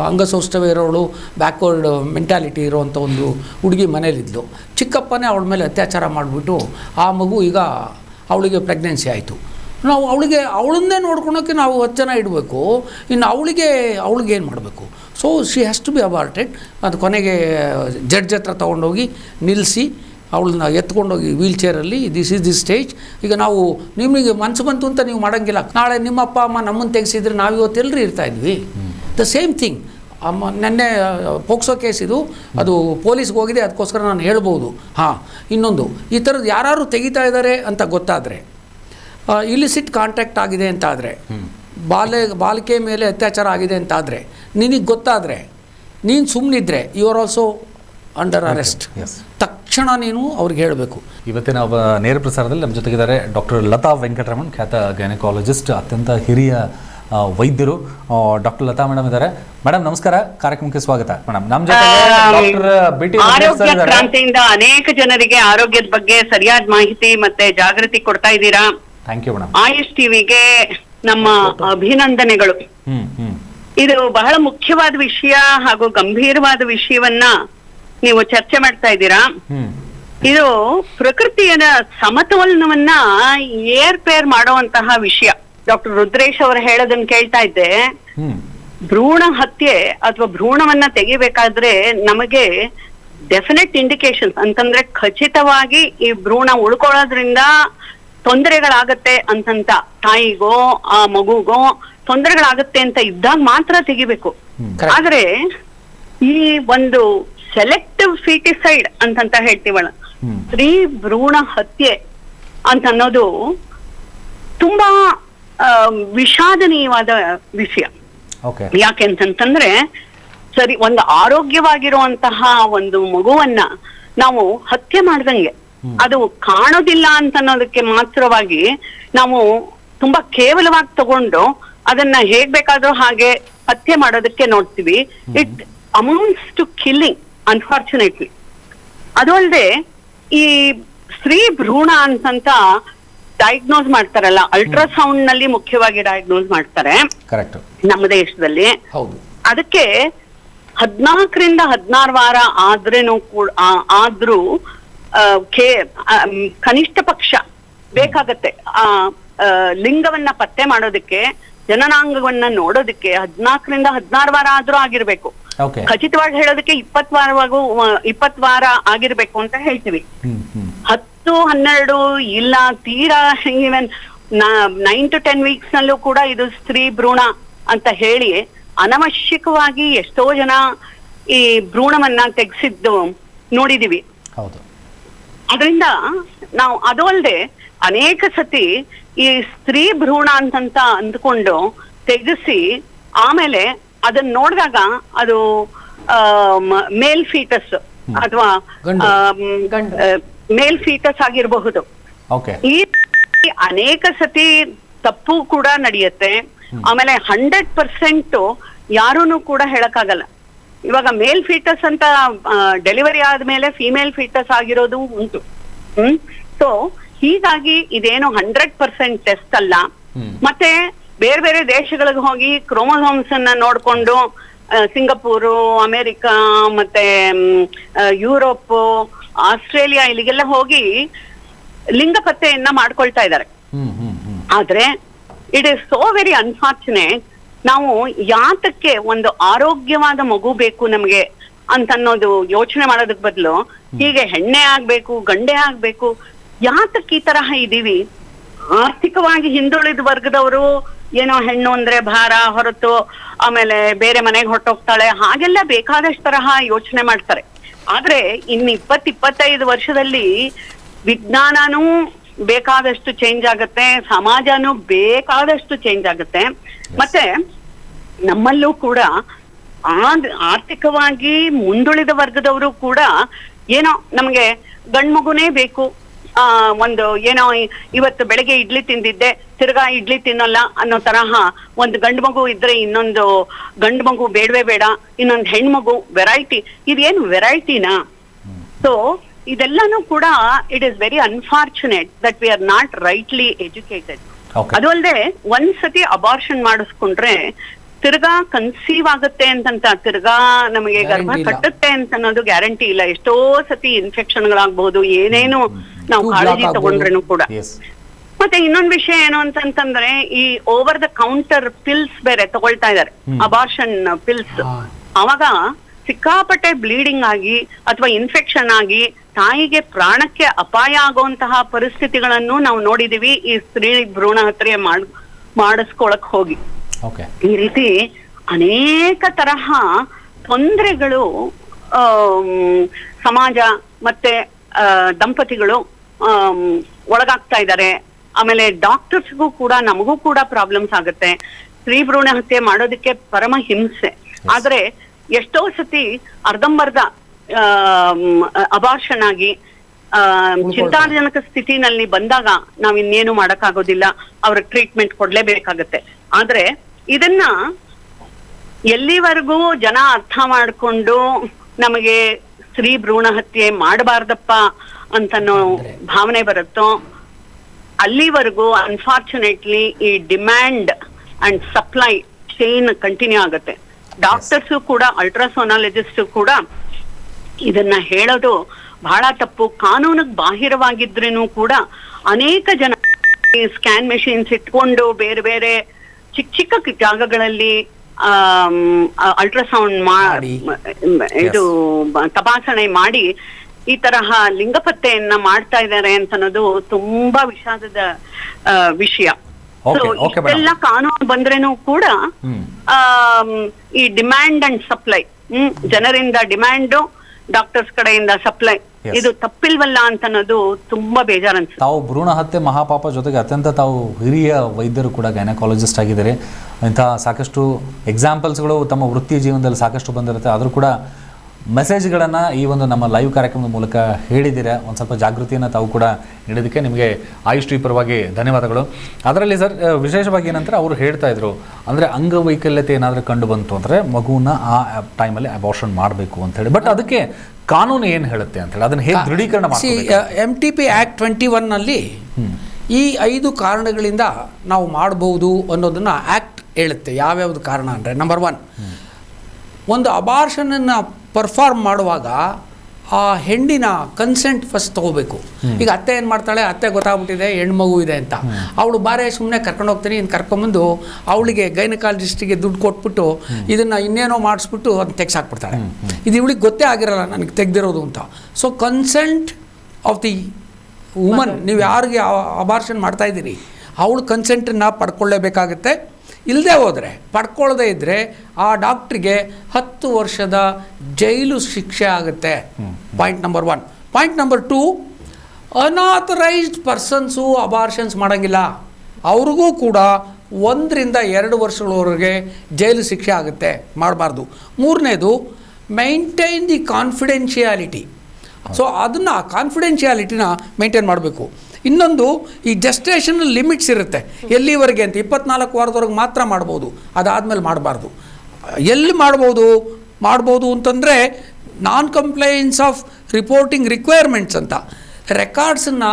ಅಂಗಸೌಷ್ಠವ ಇರೋಳು ಬ್ಯಾಕ್ವರ್ಡ್ ಮೆಂಟ್ಯಾಲಿಟಿ ಇರೋವಂಥ ಒಂದು ಹುಡುಗಿ ಮನೇಲಿದ್ಲು. ಚಿಕ್ಕಪ್ಪನೇ ಅವಳ ಮೇಲೆ ಅತ್ಯಾಚಾರ ಮಾಡಿಬಿಟ್ಟು, ಆ ಮಗು ಈಗ ಅವಳಿಗೆ ಪ್ರೆಗ್ನೆನ್ಸಿ ಆಯಿತು. ನಾವು ಅವಳಿಗೆ, ಅವಳನ್ನೇ ನೋಡ್ಕೊಳೋಕ್ಕೆ ನಾವು ಹತ್ತು ಜನ ಇಡಬೇಕು. ಇನ್ನು ಅವಳಿಗೆ ಅವಳಿಗೆ ಏನು ಮಾಡಬೇಕು? So she has to be aborted ಅದು ಕೊನೆಗೆ ಜಡ್ಜ್ ಹತ್ರ ತೊಗೊಂಡೋಗಿ ನಿಲ್ಲಿಸಿ ಅವಳನ್ನ ಎತ್ಕೊಂಡೋಗಿ ವೀಲ್ ಚೇರಲ್ಲಿ ದಿಸ್ ಈಸ್ ದಿ ಸ್ಟೇಜ್ ಈಗ ನಾವು ನಿಮಗೆ ಮನಸ್ಸು ಬಂತು ಅಂತ ನೀವು ಮಾಡೋಂಗಿಲ್ಲ. ನಾಳೆ ನಿಮ್ಮ ಅಪ್ಪ ಅಮ್ಮ ನಮ್ಮನ್ನು ತೆಗೆಸಿದ್ರೆ ನಾವು ಇವತ್ತು ಎಲ್ಲರೂ ಇರ್ತಾ ಇದ್ವಿ. ದ ಸೇಮ್ ಥಿಂಗ್ ಅಮ್ಮ ನೆನ್ನೆ ಪೋಕ್ಸೋ ಕೇಸ್ ಇದು. ಅದು ಪೊಲೀಸ್ಗೆ ಹೋಗಿದೆ ಅದಕ್ಕೋಸ್ಕರ ನಾನು ಹೇಳ್ಬೋದು. ಹಾಂ ಇನ್ನೊಂದು. ಈ ಥರದ್ದು ಯಾರು ತೆಗಿತಾ ಇದ್ದಾರೆ ಅಂತ ಗೊತ್ತಾದರೆ ಇಲಿಸಿಟ್ ಕಾಂಟ್ಯಾಕ್ಟ್ ಆಗಿದೆ ಅಂತ ಆದರೆ ಬಾಲೆ ಬಾಲಿಕೆ ಮೇಲೆ ಅತ್ಯಾಚಾರ ಆಗಿದೆ ಅಂತ ಆದರೆ ನಿನಗೆ ಗೊತ್ತಾದರೆ ನೀನು ಸುಮ್ಮನಿದ್ರೆ you are also under arrest yes ತಕ್ಷಣ ನೀನು ಅವ್ರಿಗೆ ಹೇಳಬೇಕು. ಇವತ್ತಿನ ಒಬ್ಬ ನೇರ ಪ್ರಸಾರದಲ್ಲಿ ನಮ್ಮ ಜೊತೆಗಿದ್ದಾರೆ ಡಾಕ್ಟರ್ ಲತಾ ವೆಂಕಟರಮಣ್ ಖ್ಯಾತ ಗೈನಕಾಲಜಿಸ್ಟ್ ಅತ್ಯಂತ ಹಿರಿಯ ಆ, ವೈದ್ಯರು ಡಾಕ್ಟರ್ ಲತಾ ಮೇಡಮ್ ಇದ್ದಾರೆ. ಮೇಡಮ್ ನಮಸ್ಕಾರ. ಕಾರ್ಯಕ್ರಮಕ್ಕೆ ಸ್ವಾಗತ. ಮೇಡಮ್ ನಮ್ಮ ಜೊತೆ ಡಾಕ್ಟರ್ ಆರೋಗ್ಯ ಕ್ರಾಂತಿಯಿಂದ ಅನೇಕ ಜನರಿಗೆ ಆರೋಗ್ಯದ ಬಗ್ಗೆ ಸರಿಯಾದ ಮಾಹಿತಿ ಮತ್ತೆ ಜಾಗೃತಿ ಕೊಡ್ತಾ ಇದ್ದೀರಾ? ಥ್ಯಾಂಕ್ ಯು ಮೇಡಮ್ ಆಯುಷ್ ಟಿವಿಗೆ ನಮ್ಮ ಅಭಿನಂದನೆಗಳು. ಇದು ಬಹಳ ಮುಖ್ಯವಾದ ವಿಷಯ ಹಾಗೂ ಗಂಭೀರವಾದ ವಿಷಯವನ್ನ ನೀವು ಚರ್ಚೆ ಮಾಡ್ತಾ ಇದ್ದೀರಾ? ಇದು ಪ್ರಕೃತಿಯ ಸಮತೋಲನವನ್ನ ಏರ್ಪೇರ್ ಮಾಡುವಂತಹ ವಿಷಯ. ಡಾಕ್ಟರ್ ರುದ್ರೇಶ್ ಅವರು ಹೇಳೋದನ್ನ ಕೇಳ್ತಾ ಇದ್ದೆ. ಭ್ರೂಣ ಹತ್ಯೆ ಅಥವಾ ಭ್ರೂಣವನ್ನ ತೆಗಿಬೇಕಾದ್ರೆ ನಮಗೆ ಡೆಫಿನೆಟ್ ಇಂಡಿಕೇಶನ್ ಅಂತಂದ್ರೆ ಖಚಿತವಾಗಿ ಈ ಭ್ರೂಣ ಉಳ್ಕೊಳ್ಳೋದ್ರಿಂದ ತೊಂದರೆಗಳಾಗತ್ತೆ ಅಂತಂತ ತಾಯಿಗೋ ಆ ಮಗುಗೋ ತೊಂದರೆಗಳಾಗತ್ತೆ ಅಂತ ಇದ್ದಾಗ ಮಾತ್ರ ತೆಗಿಬೇಕು. ಆದ್ರೆ ಈ ಒಂದು ಸೆಲೆಕ್ಟಿವ್ ಫೀಟಿಸೈಡ್ ಅಂತಂತ ಹೇಳ್ತೀವಲ್ಲ. ಹ್ಮ್. ಸ್ತ್ರೀ ಭ್ರೂಣ ಹತ್ಯೆ ಅಂತ ಅನ್ನೋದು ತುಂಬಾ ವಿಷಾದನೀಯವಾದ ವಿಷಯ. ಯಾಕೆ ಅಂತಂತಂದ್ರೆ ಸರಿ ಒಂದು ಆರೋಗ್ಯವಾಗಿರುವಂತಹ ಒಂದು ಮಗುವನ್ನ ನಾವು ಹತ್ಯೆ ಮಾಡ್ದಂಗೆ. ಅದು ಕಾಣೋದಿಲ್ಲ ಅಂತ ಅನ್ನೋದಕ್ಕೆ ಮಾತ್ರವಾಗಿ ನಾವು ತುಂಬಾ ಕೇವಲವಾಗಿ ತಗೊಂಡು ಅದನ್ನ ಹೇಗ್ ಬೇಕಾದ್ರೂ ಹಾಗೆ ಹತ್ಯೆ ಮಾಡೋದಕ್ಕೆ ನೋಡ್ತೀವಿ. It amounts to killing unfortunately ಅದು ಅಲ್ಲದೆ ಈ ಸ್ತ್ರೀ ಭ್ರೂಣ ಅಂತಂತ ಡಯಾಗ್ನೋಸ್ ಮಾಡ್ತಾರಲ್ಲ ಅಲ್ಟ್ರಾಸೌಂಡ್ನಲ್ಲಿ ಮುಖ್ಯವಾಗಿ ಡಯಾಗ್ನೋಸ್ ಮಾಡ್ತಾರೆ. ನಮ್ಮ ದೇಶದಲ್ಲಿ. ಅದಕ್ಕೆ ಹದ್ನಾಲ್ಕರಿಂದ ಹದಿನಾರು ವಾರ ಆದ್ರೇನು ಕೂಡ ಆದ್ರೂ ಕನಿಷ್ಠ ಪಕ್ಷ ಬೇಕಾಗತ್ತೆ. ಆ ಲಿಂಗವನ್ನ ಪತ್ತೆ ಮಾಡೋದಕ್ಕೆ ಜನನಾಂಗವನ್ನ ನೋಡೋದಕ್ಕೆ ಹದ್ನಾಲ್ಕರಿಂದ ಹದಿನಾರು ವಾರ ಆದ್ರೂ ಆಗಿರ್ಬೇಕು. ಖಚಿತವಾಗಿ ಹೇಳೋದಕ್ಕೆ ಇಪ್ಪತ್ ವಾರವಾಗೂ ಇಪ್ಪತ್ ವಾರ ಆಗಿರ್ಬೇಕು ಅಂತ ಹೇಳ್ತೀವಿ. ಹತ್ತು ಹನ್ನೆರಡು ಇಲ್ಲ ತೀರಾ even nine to ten weeks ನಲ್ಲೂ ಕೂಡ ಇದು ಸ್ತ್ರೀ ಭ್ರೂಣ ಅಂತ ಹೇಳಿ ಅನವಶ್ಯಕವಾಗಿ ಎಷ್ಟೋ ಜನ ಈ ಭ್ರೂಣವನ್ನ ತೆಗೆಸಿದ್ದು ನೋಡಿದೀವಿ. ಅದರಿಂದ ನಾವು ಅದು ಅಲ್ಲದೆ ಅನೇಕ ಸತಿ ಈ ಸ್ತ್ರೀ ಭ್ರೂಣ ಅಂತಂತ ಅಂದ್ಕೊಂಡು ತೆಗೆಸಿ ಆಮೇಲೆ ಅದನ್ನ ನೋಡಿದಾಗ ಅದು ಮೇಲ್ ಫೀಟಸ್ ಅಥವಾ. ಮೇಲ್ ಫೀಟಸ್ ಆಗಿರಬಹುದು. ಓಕೆ. ಈ ಅನೇಕ ಸತಿ ತಪ್ಪು ಕೂಡ ನಡೆಯುತ್ತೆ. ಆಮೇಲೆ ಹಂಡ್ರೆಡ್ ಪರ್ಸೆಂಟ್ ಯಾರೂನು ಕೂಡ ಹೇಳಕ್ಕಾಗಲ್ಲ. ಇವಾಗ ಮೇಲ್ ಫೀಟಸ್ ಅಂತ ಡೆಲಿವರಿ ಆದ್ಮೇಲೆ ಫಿಮೇಲ್ ಫೀಟಸ್ ಆಗಿರೋದು ಉಂಟು. ಹ್ಮ್. ಸೊ ಹೀಗಾಗಿ ಇದೇನು ಹಂಡ್ರೆಡ್ ಪರ್ಸೆಂಟ್ ಟೆಸ್ಟ್ ಅಲ್ಲ. ಮತ್ತೆ ಬೇರೆ ಬೇರೆ ದೇಶಗಳಿಗೆ ಹೋಗಿ ಕ್ರೋಮೋಸೋಮ್ಸ್ ಅನ್ನ ನೋಡ್ಕೊಂಡು ಸಿಂಗಾಪುರ್ ಅಮೆರಿಕ ಮತ್ತೆ ಯುರೋಪ್ ಆಸ್ಟ್ರೇಲಿಯಾ ಇಲ್ಲಿಗೆಲ್ಲ ಹೋಗಿ ಲಿಂಗ ಪತ್ತೆಯನ್ನ ಮಾಡ್ಕೊಳ್ತಾ ಇದ್ದಾರೆ. ಆದ್ರೆ it is so very unfortunate ನಾವು ಯಾತಕ್ಕೆ ಒಂದು ಆರೋಗ್ಯವಾದ ಮಗು ಬೇಕು ನಮಗೆ ಅಂತ ಅನ್ನೋದು ಯೋಚನೆ ಮಾಡೋದಕ್ ಬದಲು ಹೀಗೆ ಹೆಣ್ಣೆ ಆಗ್ಬೇಕು ಗಂಡೆ ಆಗ್ಬೇಕು ಯಾತಕ್ಕೆ ಈ ತರಹ ಇದೀವಿ? ಆರ್ಥಿಕವಾಗಿ ಹಿಂದುಳಿದ ವರ್ಗದವರು ಏನೋ ಹೆಣ್ಣು ಅಂದ್ರೆ ಭಾರ ಹೊರತು ಆಮೇಲೆ ಬೇರೆ ಮನೆಗೆ ಹೊಟ್ಟೋಗ್ತಾಳೆ ಹಾಗೆಲ್ಲ ಬೇಕಾದಷ್ಟು ತರಹ ಯೋಚನೆ ಮಾಡ್ತಾರೆ. ಆದ್ರೆ ಇನ್ನು ಇಪ್ಪತ್ ಇಪ್ಪತ್ತೈದು ವರ್ಷದಲ್ಲಿ ವಿಜ್ಞಾನನೂ ಬೇಕಾದಷ್ಟು ಚೇಂಜ್ ಆಗುತ್ತೆ ಸಮಾಜನೂ ಬೇಕಾದಷ್ಟು ಚೇಂಜ್ ಆಗುತ್ತೆ. ಮತ್ತೆ ನಮ್ಮಲ್ಲೂ ಕೂಡ ಆರ್ಥಿಕವಾಗಿ ಮುಂದುಳಿದ ವರ್ಗದವರು ಕೂಡ ಏನೋ ನಮ್ಗೆ ಗಂಡ್ಮಗುನೇ ಬೇಕು ಆ ಒಂದು ಏನೋ ಇವತ್ತು ಬೆಳಗ್ಗೆ ಇಡ್ಲಿ ತಿಂದಿದ್ದೆ ತಿರ್ಗಾ ಇಡ್ಲಿ ತಿನ್ನಲ್ಲ ಅನ್ನೋ ತರಹ ಒಂದು ಗಂಡು ಮಗು ಇದ್ರೆ ಇನ್ನೊಂದು ಗಂಡು ಮಗು ಬೇಡವೇ ಬೇಡ ಇನ್ನೊಂದು ಹೆಣ್ಮಗು ವೆರೈಟಿ ಇದೇನು ವೆರೈಟಿನಾ ಸೊ ಇದೆಲ್ಲಾನು ಕೂಡ it is very unfortunate that we are not rightly educated ಅದು ಅಲ್ಲದೆ ಒಂದ್ಸತಿ ಅಬಾರ್ಷನ್ ಮಾಡಿಸ್ಕೊಂಡ್ರೆ ತಿರ್ಗಾ ಕನ್ಸೀವ್ ಆಗುತ್ತೆ ಅಂತಂತ ತಿರ್ಗಾ ನಮಗೆ ಗರ್ಭ ಕಟ್ಟುತ್ತೆ ಅಂತ ಅನ್ನೋದು ಗ್ಯಾರಂಟಿ ಇಲ್ಲ. ಎಷ್ಟೋ ಸತಿ ಇನ್ಫೆಕ್ಷನ್ಗಳಾಗ್ಬಹುದು ಏನೇನು ನಾವು ಕಾಳಜಿ ತಗೊಂಡ್ರೇನು ಕೂಡ. ಮತ್ತೆ ಇನ್ನೊಂದ್ ವಿಷಯ ಏನು ಅಂತಂತಂದ್ರೆ ಈ ಓವರ್ ದ ಕೌಂಟರ್ ಪಿಲ್ಸ್ ಬೇರೆ ತಗೊಳ್ತಾ ಇದಾರೆ. ಅಬಾರ್ಷನ್ ಪಿಲ್ಸ್ ಅವಾಗ ಸಿಕ್ಕಾಪಟ್ಟೆ ಬ್ಲೀಡಿಂಗ್ ಆಗಿ ಅಥವಾ ಇನ್ಫೆಕ್ಷನ್ ಆಗಿ ತಾಯಿಗೆ ಪ್ರಾಣಕ್ಕೆ ಅಪಾಯ ಆಗುವಂತಹ ಪರಿಸ್ಥಿತಿಗಳನ್ನು ನಾವು ನೋಡಿದೀವಿ. ಈ ಸ್ತ್ರೀ ಭ್ರೂಣ ಹತ್ಯೆ ಮಾಡ್ ಮಾಡಿಸ್ಕೊಳಕ್ ಹೋಗಿ. ಈ ರೀತಿ ಅನೇಕ ತರಹ ತೊಂದರೆಗಳು ಸಮಾಜ ಮತ್ತೆ ದಂಪತಿಗಳು ಒಳಗಾಗ್ತಾ ಇದ್ದಾರೆ. ಆಮೇಲೆ ಡಾಕ್ಟರ್ಸ್ಗೂ ಕೂಡ ನಮಗೂ ಕೂಡ ಪ್ರಾಬ್ಲಮ್ಸ್ ಆಗುತ್ತೆ. ಸ್ತ್ರೀ ಭ್ರೂಣ ಹತ್ಯೆ ಮಾಡೋದಕ್ಕೆ ಪರಮ ಹಿಂಸೆ. ಆದ್ರೆ ಎಷ್ಟೋ ಸತಿ ಅರ್ಧಂಬರ್ಧ ಅಭಾಷಣ ಆಗಿ ಆ, ಚಿಂತಾಜನಕ ಸ್ಥಿತಿನಲ್ಲಿ ಬಂದಾಗ ನಾವ್ ಇನ್ನೇನು ಮಾಡಕ್ಕಾಗೋದಿಲ್ಲ. ಅವ್ರ ಟ್ರೀಟ್ಮೆಂಟ್ ಕೊಡ್ಲೇಬೇಕಾಗತ್ತೆ. ಆದ್ರೆ ಇದನ್ನ ಎಲ್ಲಿವರೆಗೂ ಜನ ಅರ್ಥ ಮಾಡ್ಕೊಂಡು ನಮಗೆ ಸ್ತ್ರೀ ಭ್ರೂಣ ಹತ್ಯೆ ಮಾಡಬಾರ್ದಪ್ಪ ಅಂತನೋ ಭಾವನೆ ಬರುತ್ತೋ ಅಲ್ಲಿವರೆಗೂ ಅನ್ಫಾರ್ಚುನೇಟ್ಲಿ ಈ demand and supply chain continue ಆಗುತ್ತೆ. ಡಾಕ್ಟರ್ಸ್ ಕೂಡ ಅಲ್ಟ್ರಾಸೋನಾಲಜಿಸ್ಟ್ ಕೂಡ ಇದನ್ನ ಹೇಳೋದು ಬಹಳ ತಪ್ಪು. ಕಾನೂನಿಗೆ ಬಾಹಿರವಾಗಿದ್ರೂ ಕೂಡ ಅನೇಕ ಜನ ಸ್ಕ್ಯಾನ್ ಮೆಷಿನ್ಸ್ ಇಟ್ಕೊಂಡು ಬೇರೆ ಬೇರೆ ಚಿಕ್ಕ ಚಿಕ್ಕ ಜಾಗಗಳಲ್ಲಿ ಅಲ್ಟ್ರಾಸೌಂಡ್ ಮಾಡಿ. ಇದು ತಪಾಸಣೆ ಮಾಡಿ ಈ ತರಹ ಲಿಂಗಪತ್ತೆಯನ್ನ ಮಾಡ್ತಾ ಇದ್ದಾರೆ ಅಂತ ಅನ್ನೋದು ತುಂಬಾ ವಿಷಾದದ ವಿಷಯ. ಎಲ್ಲ. ಕಾನೂನು ಬಂದ್ರೇನು ಕೂಡ. ಈ ಡಿಮ್ಯಾಂಡ್ ಅಂಡ್ ಸಪ್ಲೈ ಹ್ಮ್ ಜನರಿಂದ ಡಿಮ್ಯಾಂಡ್ ಡಾಕ್ಟರ್ಸ್ ಕಡೆಯಿಂದ ಸಪ್ಲೈ ಇದು ತಪ್ಪಿಲ್ವಲ್ಲ ಅಂತ ಅನ್ನೋದು ತುಂಬಾ ಬೇಜಾರ್ ಅನ್ಸುತ್ತೆ ತಾವು ಭ್ರೂಣ ಹತ್ಯೆ ಮಹಾಪಾಪ ಜೊತೆಗೆ ಅತ್ಯಂತ ತಾವು ಹಿರಿಯ ವೈದ್ಯರು ಕೂಡ ಗೈನಕಾಲಜಿಸ್ಟ್ ಆಗಿದ್ದಾರೆ. ಇಂತಹ ಸಾಕಷ್ಟು ಎಕ್ಸಾಂಪಲ್ಸ್ಗಳು ತಮ್ಮ ವೃತ್ತಿ ಜೀವನದಲ್ಲಿ ಸಾಕಷ್ಟು ಬಂದಿರುತ್ತೆ. ಆದರೂ ಕೂಡ ಮೆಸೇಜ್ಗಳನ್ನು ಈ ಒಂದು ನಮ್ಮ ಲೈವ್ ಕಾರ್ಯಕ್ರಮದ ಮೂಲಕ ಹೇಳಿದ್ದೀರಾ? ಒಂದು ಸ್ವಲ್ಪ ಜಾಗೃತಿಯನ್ನು ತಾವು ಕೂಡ ನೀಡೋದಕ್ಕೆ ನಿಮಗೆ ಆಯುಷ್ ಪರವಾಗಿ ಧನ್ಯವಾದಗಳು. ಅದರಲ್ಲಿ ಸರ್ ವಿಶೇಷವಾಗಿ ಏನಂದ್ರೆ ಅವರು ಹೇಳ್ತಾ ಇದ್ರು ಅಂದರೆ ಅಂಗವೈಕಲ್ಯತೆ ಏನಾದರೂ ಕಂಡು ಬಂತು ಅಂದರೆ ಮಗುವನ್ನ ಆ ಟೈಮಲ್ಲಿ ಅಬಾರ್ಷನ್ ಮಾಡಬೇಕು ಅಂತ ಹೇಳಿ. ಬಟ್ ಅದಕ್ಕೆ ಕಾನೂನು ಏನು ಹೇಳುತ್ತೆ ಅಂತ ಹೇಳಿ ಅದನ್ನು ಹೇಗೆ ದೃಢೀಕರಣ ಮಾಡಿ M T P act twenty ಒನ್ನಲ್ಲಿ ಈ ಐದು ಕಾರಣಗಳಿಂದ ನಾವು ಮಾಡಬಹುದು ಅನ್ನೋದನ್ನು ಆ್ಯಕ್ಟ್ ಹೇಳುತ್ತೆ. ಯಾವ್ಯಾವ್ದು ಕಾರಣ ಅಂದರೆ ನಂಬರ್ ಒನ್ ಒಂದು ಅಬಾರ್ಷನನ್ನು ಪರ್ಫಾರ್ಮ್ ಮಾಡುವಾಗ ಆ ಹೆಂಡಿನ ಕನ್ಸೆಂಟ್ ಫಸ್ಟ್ ತಗೋಬೇಕು. ಈಗ ಅತ್ತೆ ಏನು ಮಾಡ್ತಾಳೆ? ಅತ್ತೆ ಗೊತ್ತಾಗ್ಬಿಟ್ಟಿದೆ ಹೆಣ್ಮಗು ಇದೆ ಅಂತ. ಅವಳು ಬಾರೆ ಸುಮ್ಮನೆ ಕರ್ಕೊಂಡು ಹೋಗ್ತೀನಿ ಇನ್ನು ಕರ್ಕೊಂಬಂದು ಅವಳಿಗೆ ಗೈನಕಾಲಜಿಸ್ಟಿಗೆ ದುಡ್ಡು ಕೊಟ್ಬಿಟ್ಟು ಇದನ್ನು ಇನ್ನೇನೋ ಮಾಡಿಸ್ಬಿಟ್ಟು ಅದನ್ನ ತೆಗ್ಸಾಕ್ಬಿಡ್ತಾಳೆ ಇದು ಇವಳಿಗೆ ಗೊತ್ತೇ ಆಗಿರಲ್ಲ ನನಗೆ ತೆಗ್ದಿರೋದು ಅಂತ. So consent of the woman ನೀವು ಯಾರಿಗೆ ಅಬಾರ್ಷನ್ ಮಾಡ್ತಾ ಇದ್ದೀರಿ ಅವಳು ಕನ್ಸೆಂಟನ್ನು ಪಡ್ಕೊಳ್ಳೇಬೇಕಾಗುತ್ತೆ. ಇಲ್ಲದೆ ಹೋದರೆ ಪಡ್ಕೊಳ್ಳದೆ ಇದ್ದರೆ ಆ ಡಾಕ್ಟ್ರಿಗೆ ಹತ್ತು ವರ್ಷದ ಜೈಲು ಶಿಕ್ಷೆ ಆಗುತ್ತೆ. Point number one point number two unauthorised persons abortions ಮಾಡೋಂಗಿಲ್ಲ. ಅವ್ರಿಗೂ ಕೂಡ ಒಂದರಿಂದ ಎರಡು ವರ್ಷಗಳವರೆಗೆ ಜೈಲು ಶಿಕ್ಷೆ ಆಗುತ್ತೆ. ಮಾಡಬಾರ್ದು. ಮೂರನೇದು ಮೈಂಟೈನ್ ದಿ ಕಾನ್ಫಿಡೆನ್ಷಿಯಾಲಿಟಿ ಸೊ ಅದನ್ನು ಕಾನ್ಫಿಡೆನ್ಷಿಯಾಲಿಟಿನ ಮೇಂಟೈನ್ ಮಾಡಬೇಕು. ಇನ್ನೊಂದು ಈ ಜಸ್ಟೇಷನ್ ಲಿಮಿಟ್ಸ್ ಇರುತ್ತೆ. ಎಲ್ಲಿವರೆಗೆ ಅಂತ? ಇಪ್ಪತ್ನಾಲ್ಕು ವಾರದವರೆಗೆ ಮಾತ್ರ ಮಾಡ್ಬೋದು. ಅದಾದಮೇಲೆ ಮಾಡಬಾರ್ದು. ಎಲ್ಲಿ ಮಾಡ್ಬೋದು? ಮಾಡ್ಬೋದು ಅಂತಂದರೆ non compliance of reporting requirements ಅಂತ. ರೆಕಾರ್ಡ್ಸನ್ನು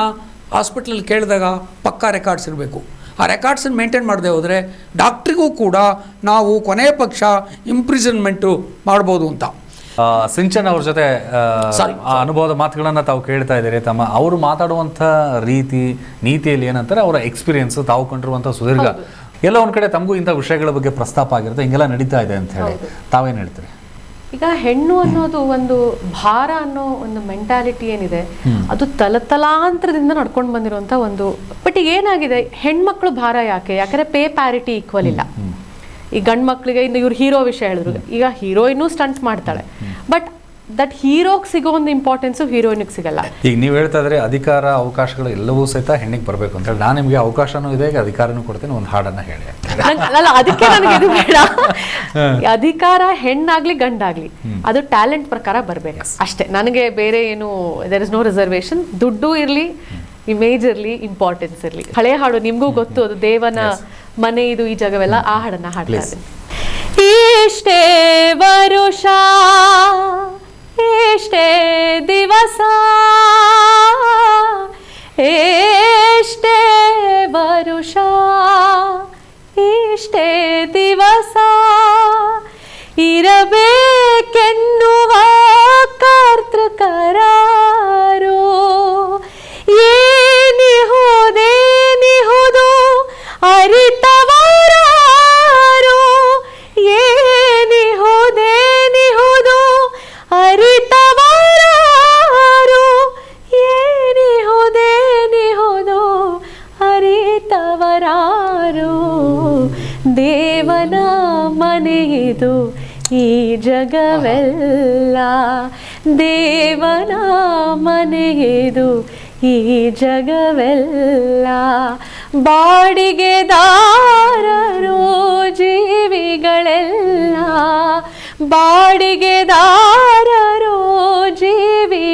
ಹಾಸ್ಪಿಟ್ಲಲ್ಲಿ ಕೇಳಿದಾಗ ಪಕ್ಕಾ ರೆಕಾರ್ಡ್ಸ್ ಇರಬೇಕು. ಆ ರೆಕಾರ್ಡ್ಸನ್ನು ಮೇಂಟೈನ್ ಮಾಡದೆ ಹೋದರೆ ಡಾಕ್ಟ್ರಿಗೂ ಕೂಡ ನಾವು ಕೊನೆಯ ಪಕ್ಷ ಇಂಪ್ರಿಸನ್ಮೆಂಟು ಮಾಡ್ಬೋದು ಅಂತ. ಸಿಂಚನ್ ಅವ್ರ ಜೊತೆ ಆ. ಅನುಭವದ ಮಾತುಗಳನ್ನ ತಾವು ಕೇಳ್ತಾ ಇದ್ದೀರಿ ತಮ್ಮ. ಅವರು ಮಾತಾಡುವಂತ ರೀತಿ ನೀತಿಯಲ್ಲಿ ಏನಂತಾರೆ ಅವರ ಎಕ್ಸ್ಪೀರಿಯನ್ಸ್ ತಾವು ಕಂಡಿರುವಂಥ ಸುದೀರ್ಘ. ಎಲ್ಲ ಒಂದ್ ಕಡೆ ತಮಗೂ ಇಂಥ ವಿಷಯಗಳ ಬಗ್ಗೆ ಪ್ರಸ್ತಾಪ ಆಗಿರುತ್ತೆ. ಹಿಂಗೆಲ್ಲ ನಡೀತಾ ಇದೆ ಅಂತ ಹೇಳಿ. ತಾವೇನು ಹೇಳ್ತೀರಿ? ಈಗ ಹೆಣ್ಣು ಅನ್ನೋದು ಒಂದು ಭಾರ ಅನ್ನೋ ಒಂದು ಮೆಂಟಾಲಿಟಿ ಏನಿದೆ ಅದು ತಲತಲಾಂತರದಿಂದ ನಡ್ಕೊಂಡು ಬಂದಿರುವಂತ ಒಂದು ಬಟ್ ಈಗ ಏನಾಗಿದೆ? ಹೆಣ್ಮಕ್ಳು ಭಾರ ಯಾಕೆ? ಯಾಕಂದ್ರೆ ಪೇ ಪ್ಯಾರಿಟಿ ಈಕ್ವಲ್ ಇಲ್ಲ. ಈ ಗಂಡು ಮಕ್ಕಳಿಗೆ ಇನ್ನು ಇವ್ರು ಹೀರೋ ವಿಷಯ ಹೇಳಿದ್ರು. ಈಗ ಹೀರೋಯಿನೂ ಸ್ಟಂಟ್ ಮಾಡ್ತಾಳೆ. ಬಟ್ ದಟ್ ಹೀರೋಗ್ ಸಿಗೋ ಒಂದು ಇಂಪಾರ್ಟೆನ್ಸು ಹೀರೋಯಿನಿಗೆ ಸಿಗಲ್ಲ. ಈಗ ನೀವು ಹೇಳ್ತಾ ಇದ್ರೆ ಅಧಿಕಾರ ಅವಕಾಶಗಳು ಎಲ್ಲವೂ ಸಹಿತ ಹೆಣ್ಣಿಗೆ ಬರಬೇಕು ಅಂತ ಹೇಳಿ. ನಾನು ನಿಮಗೆ ಅವಕಾಶನೂ ಇದೆ ಅಧಿಕಾರನೂ ಕೊಡ್ತೀನಿ ಒಂದು ಹಾಡನ್ನ ಹೇಳಿ. ಅಲ್ಲ ಅದಕ್ಕೆ ನನಗೆ ಇದು ಬೇಡ. ಅಧಿಕಾರ ಹೆಣ್ಣಾಗ್ಲಿ ಗಂಡಾಗ್ಲಿ ಅದು ಟ್ಯಾಲೆಂಟ್ ಪ್ರಕಾರ ಬರಬೇಕು. ಅಷ್ಟೇ. ನನಗೆ ಬೇರೆ ಏನು ದರ್ ಇಸ್ ನೋ ರಿಸರ್ವೇಶನ್ ದುಡ್ಡು ಇರಲಿ ಇಮೇಜ್ ಇರಲಿ ಇಂಪಾರ್ಟೆನ್ಸ್ ಇರಲಿ. ಹಳೆ ಹಾಡು ನಿಮಗೂ ಗೊತ್ತು ಅದು ದೇವನ ಮನೆ ಇದು ಈ ಜಗವೆಲ್ಲ ಆ ಹಾಡನ್ನ ಹಾಡ್ತಾ Please. ಇದ್ದೀನಿ ಇಷ್ಟೇ ವರುಷ ಎಷ್ಟೇ ದಿವಸ ಎಷ್ಟೇ ವರುಷ ಇಷ್ಟೇ ದಿವಸ ಇರಬೇಕೆನ್ನುವ ಕರ್ತೃಕರಾರು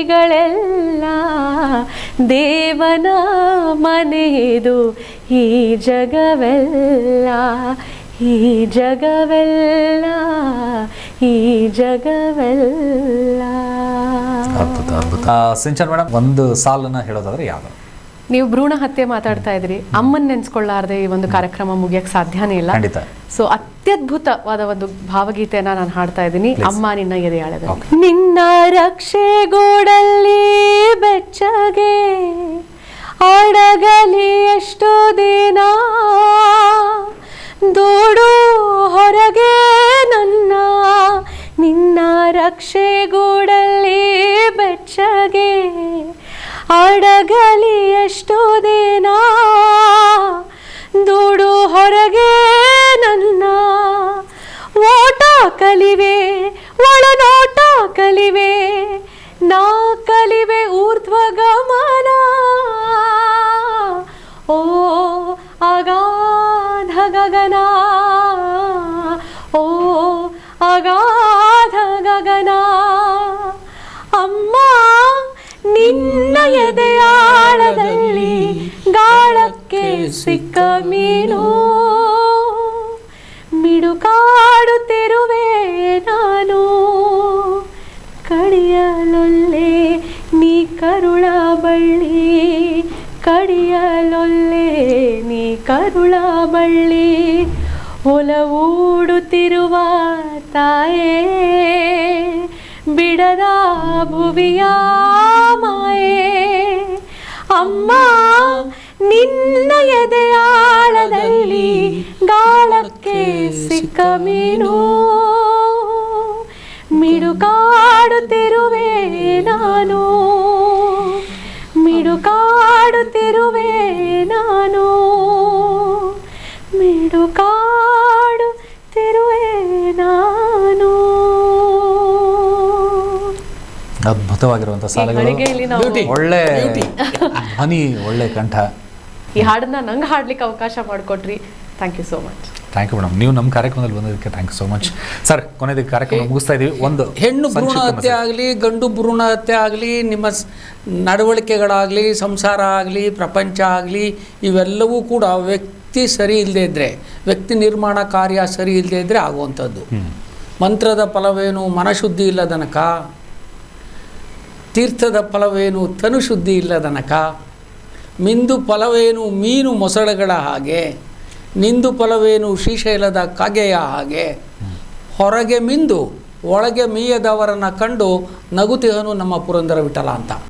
ಜೀವಿಗಳೆಲ್ಲ ದೇವನ ಮನೆಯದು ಈ ಜಗವೆಲ್ಲ ಈ ಜಗವೆಲ್ಲ ಈ ಜಗವೆಲ್ಲ. ಸಿಂಚನ್ ಮೇಡಮ್ ಒಂದು ಸಾಲನ್ನ ಹೇಳೋದಾದ್ರೆ ಯಾವ್ದು? ನೀವು ಭ್ರೂಣ ಹತ್ಯೆ ಮಾತಾಡ್ತಾ ಇದ್ರಿ ಅಮ್ಮನ್ ನೆನ್ಸ್ಕೊಳ್ಳಾರ್ದೆ ಈ ಒಂದು ಕಾರ್ಯಕ್ರಮ ಮುಗಿಯಕ್ ಸಾಧ್ಯನೇ ಇಲ್ಲ. ಸೊ ಅತ್ಯದ್ಭುತವಾದ ಒಂದು ಭಾವಗೀತೆಯನ್ನ ನಾನು ಹಾಡ್ತಾ ಇದ್ದೀನಿ. ಅಮ್ಮ ನಿನ್ನ ಎದೆಯಾಳದ ನಿನ್ನ ರಕ್ಷೆ ಗೋಡಲ್ಲಿ ಬೆಚ್ಚಗೆ ಅಡಗಲಿ ಎಷ್ಟು ದಿನ. ದೂಡು ಹೊರಗೆ ನನ್ನ, ನಿನ್ನ ರಕ್ಷೆ ಗೂಡಲ್ಲಿ ಬೆಚ್ಚಗೆ. ಅಡಗಲಿ ಎಷ್ಟು ದಿನ ದೂಡು ಹೊರಗೆ ನನ್ನ. ಓಟ ಕಲಿವೆ, ಒಳನೋಟ ಕಲಿವೆ, ನಾ ಕಲಿವೆ ಊರ್ಧ್ವ ಗಾಳಕ್ಕೆ ಸಿಕ್ಕ ಮೀನು. ಮಿಡುಕಾಡುತ್ತಿರುವೆ ನಾನು. ಕಡಿಯಲೊಲ್ಲೆ ನೀ ಕರುಳ ಬಳ್ಳಿ. ಕಡಿಯಲೊಲ್ಲೆ ನೀ ಕರುಳ ಬಳ್ಳಿ. ಒಲವೂಡುತ್ತಿರುವ ತಾಯೇ ಬಿಡದ ಭುವಿಯ ಮಾಯೇ. ಅಮ್ಮ ನಿನ್ನ ಎದೆಯಾಳದಲ್ಲಿ ಗಾಳಕ್ಕೆ ಸಿಕ್ಕ ಮೀನು. ಮಿಡುಕಾಡುತ್ತಿರುವೆ ನಾನು. ಮಿಡುಕಾಡುತ್ತಿರುವೆ ನಾನು. ಮಿಡುಕಾಡುತ್ತಿರುವೆ ನಾನು. ಅದ್ಭುತವಾಗಿರುವಂತಹ ಸಾಲಗಳು. ಒಳ್ಳೆ ಹನಿ ಒಳ್ಳೆ ಕಂಠ. ಈ ಹಾಡನ್ನ ನಂಗೆ ಹಾಡ್ಲಿಕ್ಕೆ ಅವಕಾಶ ಮಾಡಿಕೊಟ್ರಿ. Thank you so much thank you madam ನೀವು ನಮ್ಮ ಕಾರ್ಯಕ್ರಮದಲ್ಲಿ ಬಂದಿದ್ದಕ್ಕೆ thank you so much sir ಕೊನೆಯದಕ್ಕೆ ಕಾರ್ಯಕ್ರಮ ಮುಗಿಸ್ತಾ ಇದೀವಿ. ಒಂದು ಹೆಣ್ಣು ಭ್ರೂಣ ಹತ್ಯೆ ಆಗಲಿ ಗಂಡು ಭ್ರೂಣ ಹತ್ಯೆ ಆಗಲಿ ನಿಮ್ಮ ಸ್- ನಡವಳಿಕೆಗಳಾಗಲಿ ಸಂಸಾರ ಆಗಲಿ ಪ್ರಪಂಚ ಆಗಲಿ ಇವೆಲ್ಲವೂ ಕೂಡ ವ್ಯಕ್ತಿ ಸರಿ ಇಲ್ಲದೆ ಇದ್ದರೆ ವ್ಯಕ್ತಿ ನಿರ್ಮಾಣ ಕಾರ್ಯ ಸರಿ ಇಲ್ಲದೆ ಇದ್ದರೆ ಆಗುವಂಥದ್ದು. ಮಂತ್ರದ ಫಲವೇನು ಮನಶುದ್ಧಿ ಇಲ್ಲದನಕ ತೀರ್ಥದ ಫಲವೇನು ತನುಶುದ್ಧಿ ಇಲ್ಲದನಕ ಮಿಂದು ಫಲವೇನು ಮೀನು ಮೊಸಳೆಗಳ ಹಾಗೆ, ನಿಂದು ಫಲವೇನು ಶ್ರೀಶೈಲದ ಕಾಗೆಯ ಹಾಗೆ. ಹೊರಗೆ ಮಿಂದು, ಒಳಗೆ ಮೀಯದವರನ್ನು ಕಂಡು ನಗುತಿಹನು ನಮ್ಮ ಪುರಂದರ ವಿಠಲ ಅಂತ.